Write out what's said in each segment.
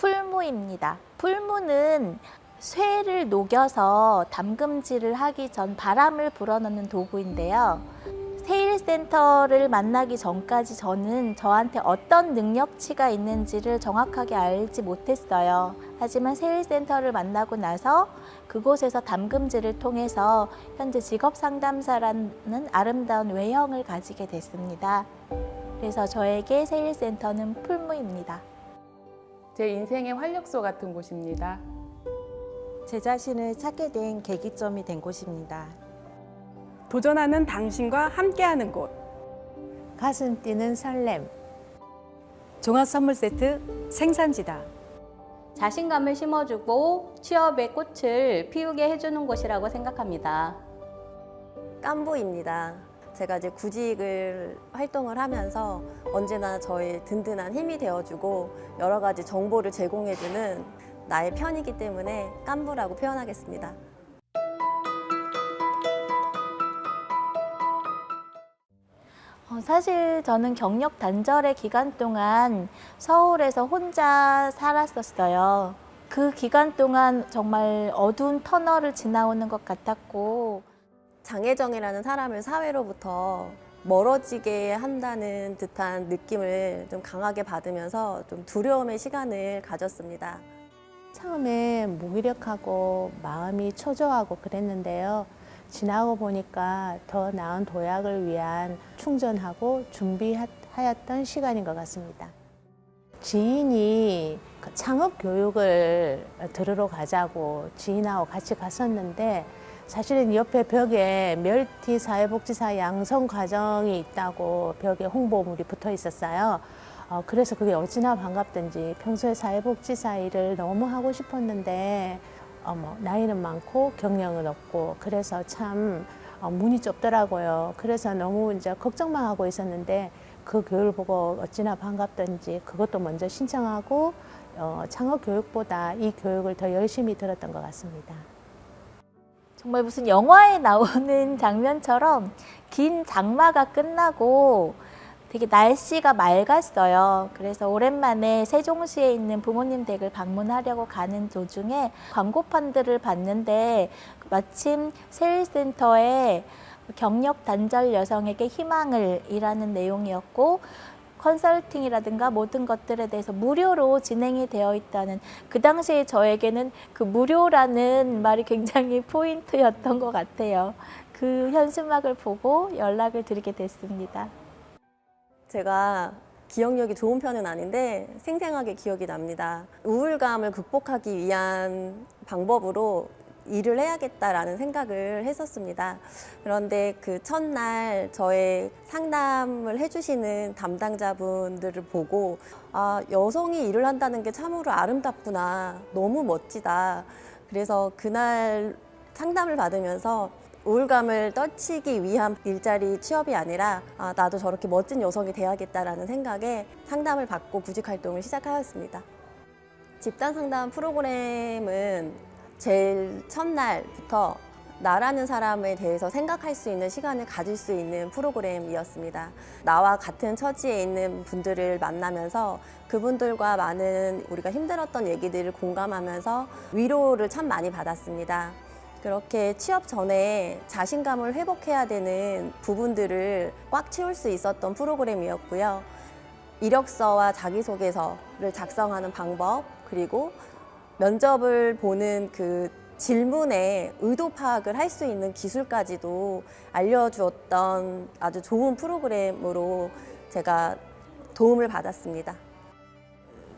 풀무입니다. 풀무는 쇠를 녹여서 담금질을 하기 전 바람을 불어넣는 도구인데요. 세일센터를 만나기 전까지 저는 저한테 어떤 능력치가 있는지를 정확하게 알지 못했어요. 하지만 세일센터를 만나고 나서 그곳에서 담금질을 통해서 현재 직업 상담사라는 아름다운 외형을 가지게 됐습니다. 그래서 저에게 세일센터는 풀무입니다. 제 인생의 활력소 같은 곳입니다. 제 자신을 찾게 된 계기점이 된 곳입니다. 도전하는 당신과 함께하는 곳. 가슴 뛰는 설렘. 종합 선물 세트 생산지다. 자신감을 심어주고 취업의 꽃을 피우게 해주는 곳이라고 생각합니다. 깐부입니다. 제가 이제 구직을 활동을 하면서 언제나 저의 든든한 힘이 되어주고 여러 가지 정보를 제공해주는 나의 편이기 때문에 깐부라고 표현하겠습니다. 어, 사실 저는 경력 단절의 기간 동안 서울에서 혼자 살았었어요. 그 기간 동안 정말 어두운 터널을 지나오는 것 같았고, 장혜정이라는 사람을 사회로부터 멀어지게 한다는 듯한 느낌을 좀 강하게 받으면서 좀 두려움의 시간을 가졌습니다. 처음에 무기력하고 마음이 초조하고 그랬는데요. 지나고 보니까 더 나은 도약을 위한 충전하고 준비하였던 시간인 것 같습니다. 지인이 그 창업 교육을 들으러 가자고 지인하고 같이 갔었는데 사실은 옆에 벽에 멸티 사회복지사 양성 과정이 있다고 벽에 홍보물이 붙어 있었어요. 어, 그래서 그게 어찌나 반갑던지 평소에 사회복지사 일을 너무 하고 싶었는데 어, 뭐, 나이는 많고 경력은 없고 그래서 참 어, 문이 좁더라고요. 그래서 너무 이제 걱정만 하고 있었는데 그 교육을 보고 어찌나 반갑던지 그것도 먼저 신청하고 어, 창업 교육보다 이 교육을 더 열심히 들었던 것 같습니다. 정말 무슨 영화에 나오는 장면처럼 긴 장마가 끝나고 되게 날씨가 맑았어요. 그래서 오랜만에 세종시에 있는 부모님 댁을 방문하려고 가는 도중에 광고판들을 봤는데 마침 세일센터에 경력 단절 여성에게 희망을 이라는 내용이었고 컨설팅이라든가 모든 것들에 대해서 무료로 진행이 되어 있다는 그 당시에 저에게는 그 무료라는 말이 굉장히 포인트였던 것 같아요. 그 현수막을 보고 연락을 드리게 됐습니다. 제가 기억력이 좋은 편은 아닌데 생생하게 기억이 납니다. 우울감을 극복하기 위한 방법으로 일을 해야겠다라는 생각을 했었습니다. 그런데 그 첫날 저의 상담을 해주시는 담당자분들을 보고 아, 여성이 일을 한다는 게 참으로 아름답구나. 너무 멋지다. 그래서 그날 상담을 받으면서 우울감을 떨치기 위한 일자리 취업이 아니라 아, 나도 저렇게 멋진 여성이 돼야겠다라는 생각에 상담을 받고 구직 활동을 시작하였습니다. 집단 상담 프로그램은 제일 첫날부터 나라는 사람에 대해서 생각할 수 있는 시간을 가질 수 있는 프로그램이었습니다. 나와 같은 처지에 있는 분들을 만나면서 그분들과 많은 우리가 힘들었던 얘기들을 공감하면서 위로를 참 많이 받았습니다. 그렇게 취업 전에 자신감을 회복해야 되는 부분들을 꽉 채울 수 있었던 프로그램이었고요. 이력서와 자기소개서를 작성하는 방법, 그리고 면접을 보는 그 질문에 의도 파악을 할 수 있는 기술까지도 알려주었던 아주 좋은 프로그램으로 제가 도움을 받았습니다.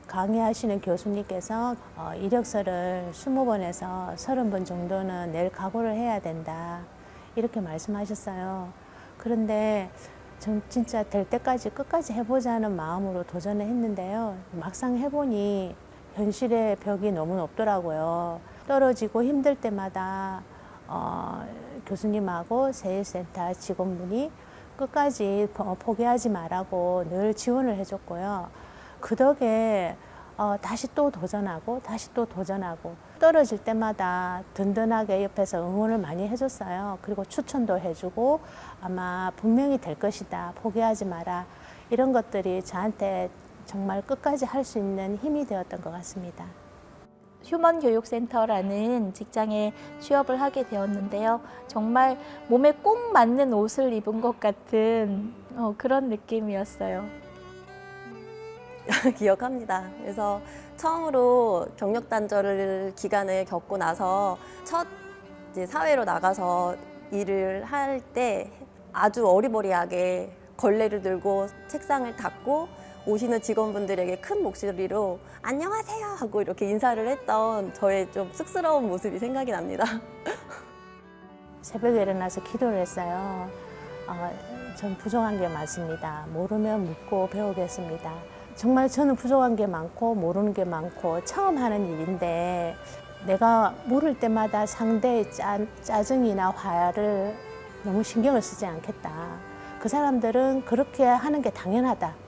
강의하시는 교수님께서 어, 이력서를 20번에서 30번 정도는 낼 각오를 해야 된다. 이렇게 말씀하셨어요. 그런데 전 진짜 될 때까지 끝까지 해보자는 마음으로 도전을 했는데요. 막상 해보니 현실의 벽이 너무 높더라고요. 떨어지고 힘들 때마다 어, 교수님하고 세일센터 직원분이 끝까지 포- 포기하지 말라고 늘 지원을 해줬고요. 그 덕에 어, 다시 또 도전하고 다시 또 도전하고 떨어질 때마다 든든하게 옆에서 응원을 많이 해줬어요. 그리고 추천도 해주고 아마 분명히 될 것이다. 포기하지 마라. 이런 것들이 저한테 정말 끝까지 할 수 있는 힘이 되었던 것 같습니다. 휴먼 교육센터라는 직장에 취업을 하게 되었는데요. 정말 몸에 꼭 맞는 옷을 입은 것 같은 어, 그런 느낌이었어요. 기억합니다. 그래서 처음으로 경력 단절 기간을 겪고 나서 첫 이제 사회로 나가서 일을 할 때 아주 어리버리하게 걸레를 들고 책상을 닦고 오시는 직원분들에게 큰 목소리로 안녕하세요 하고 이렇게 인사를 했던 저의 좀 쑥스러운 모습이 생각이 납니다. 새벽에 일어나서 기도를 했어요. 어, 전 부족한 게 많습니다. 모르면 묻고 배우겠습니다. 정말 저는 부족한 게 많고 모르는 게 많고 처음 하는 일인데 내가 물을 때마다 상대의 짜, 짜증이나 화를 너무 신경을 쓰지 않겠다. 그 사람들은 그렇게 하는 게 당연하다.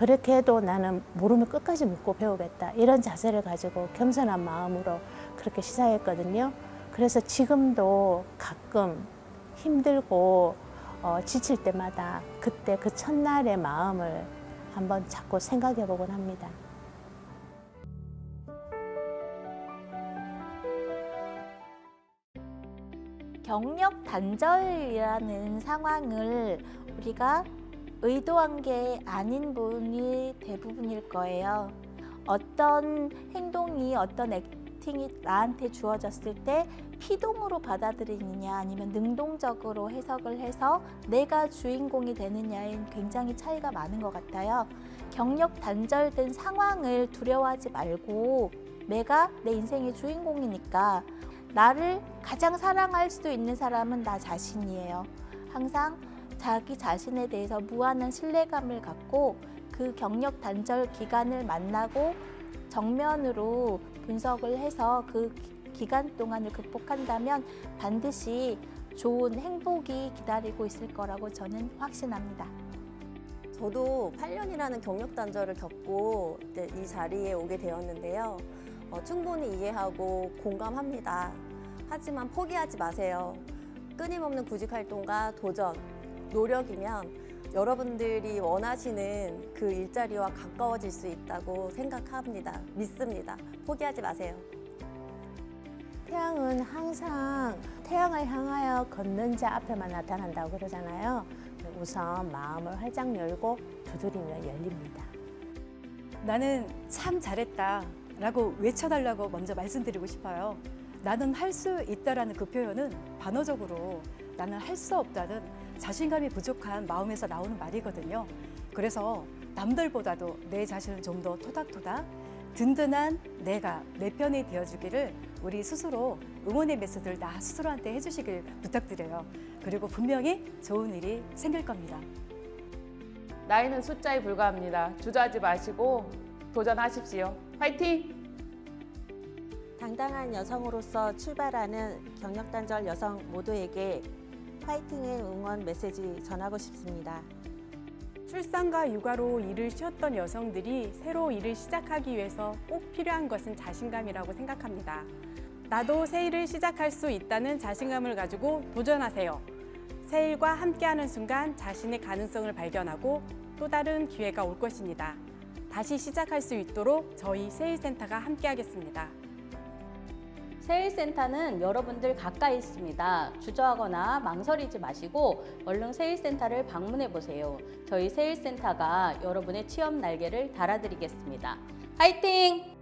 그렇게 해도 나는 모르면 끝까지 묻고 배우겠다. 이런 자세를 가지고 겸손한 마음으로 그렇게 시작했거든요. 그래서 지금도 가끔 힘들고 어, 지칠 때마다 그때 그 첫날의 마음을 한번 자꾸 생각해 보곤 합니다. 경력 단절이라는 상황을 우리가 의도한 게 아닌 분이 대부분일 거예요. 어떤 행동이 어떤 액팅이 나한테 주어졌을 때 피동으로 받아들이느냐 아니면 능동적으로 해석을 해서 내가 주인공이 되느냐에 굉장히 차이가 많은 것 같아요. 경력 단절된 상황을 두려워하지 말고 내가 내 인생의 주인공이니까 나를 가장 사랑할 수 있는 사람은 나 자신이에요. 항상 자기 자신에 대해서 무한한 신뢰감을 갖고 그 경력 단절 기간을 만나고 정면으로 분석을 해서 그 기- 기간 동안을 극복한다면 반드시 좋은 행복이 기다리고 있을 거라고 저는 확신합니다. 저도 8년이라는 경력 단절을 겪고 이 자리에 오게 되었는데요. 어, 충분히 이해하고 공감합니다. 하지만 포기하지 마세요. 끊임없는 구직 활동과 도전, 노력이면 여러분들이 원하시는 그 일자리와 가까워질 수 있다고 생각합니다. 믿습니다. 포기하지 마세요. 태양은 항상 태양을 향하여 걷는 자 앞에만 나타난다고 그러잖아요. 우선 마음을 활짝 열고 두드리면 열립니다. 나는 참 잘했다 라고 외쳐달라고 먼저 말씀드리고 싶어요. 나는 할 수 있다라는 그 표현은 반어적으로 나는 할 수 없다는 자신감이 부족한 마음에서 나오는 말이거든요. 그래서 남들보다도 내 자신을 좀 더 토닥토닥 든든한 내가 내 편이 되어주기를 우리 스스로 응원의 메시지를 나 스스로한테 해주시길 부탁드려요. 그리고 분명히 좋은 일이 생길 겁니다. 나이는 숫자에 불과합니다. 주저하지 마시고 도전하십시오. 화이팅! 당당한 여성으로서 출발하는 경력단절 여성 모두에게 파이팅의 응원 메시지 전하고 싶습니다. 출산과 육아로 일을 쉬었던 여성들이 새로 일을 시작하기 위해서 꼭 필요한 것은 자신감이라고 생각합니다. 나도 새 일을 시작할 수 있다는 자신감을 가지고 도전하세요. 새 일과 함께하는 순간 자신의 가능성을 발견하고 또 다른 기회가 올 것입니다. 다시 시작할 수 있도록 저희 세일센터가 함께하겠습니다. 세일센터는 여러분들 가까이 있습니다. 주저하거나 망설이지 마시고 얼른 세일센터를 방문해 보세요. 저희 세일센터가 여러분의 취업 날개를 달아드리겠습니다. 화이팅!